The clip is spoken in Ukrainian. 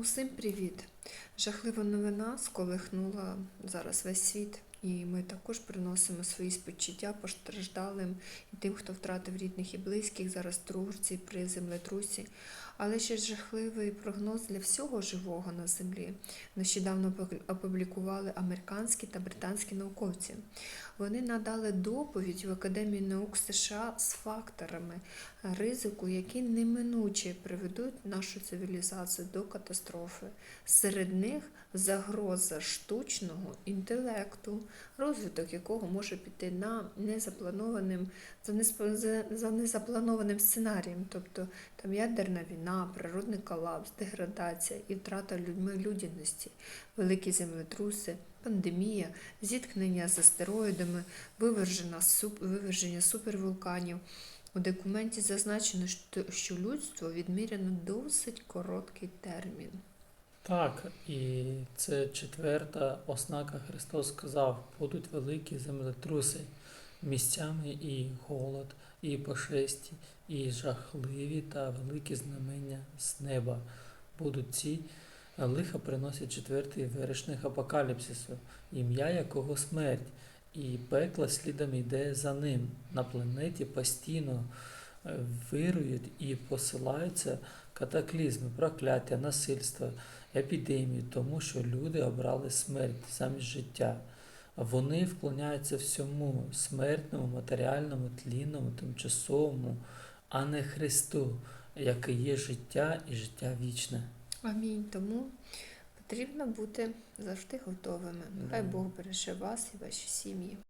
Усім привіт! Жахлива новина сколихнула зараз весь світ, і ми також приносимо свої співчуття постраждалим і тим, хто втратив рідних і близьких зараз Турції при землетрусі. Але ще жахливий прогноз для всього живого на землі. Нещодавно опублікували американські та британські науковці. Вони надали доповідь в Академії наук США з факторами ризику, які неминуче приведуть нашу цивілізацію до катастрофи. Серед них загроза штучного інтелекту, розвиток якого може піти на незапланованим за, несп- за, за незапланованим сценарієм, тобто там ядерна війна, природний колапс, деградація і втрата людьми людяності, великі землетруси, пандемія, зіткнення з астероїдами, вивержена суп, виверження супервулканів. У документі зазначено, що людство відміряно досить короткий термін. Так, і це четверта ознака Христос сказав, будуть великі землетруси, місцями і голод, і пошесті, і жахливі та великі знамення з неба. Будуть ці лиха приносять четвертий вершник апокаліпсису, ім'я якого смерть, і пекло слідом йде за ним. На планеті постійно е, вирують і посилаються катаклізми, прокляття, насильство, епідемії, тому що люди обрали смерть замість життя. Вони вклоняються всьому смертному, матеріальному, тлінному, тимчасовому, а не Христу, який є життя і життя вічне. Амінь. Тому потрібно бути завжди готовими. Хай Бог береже вас і ваші сім'ї.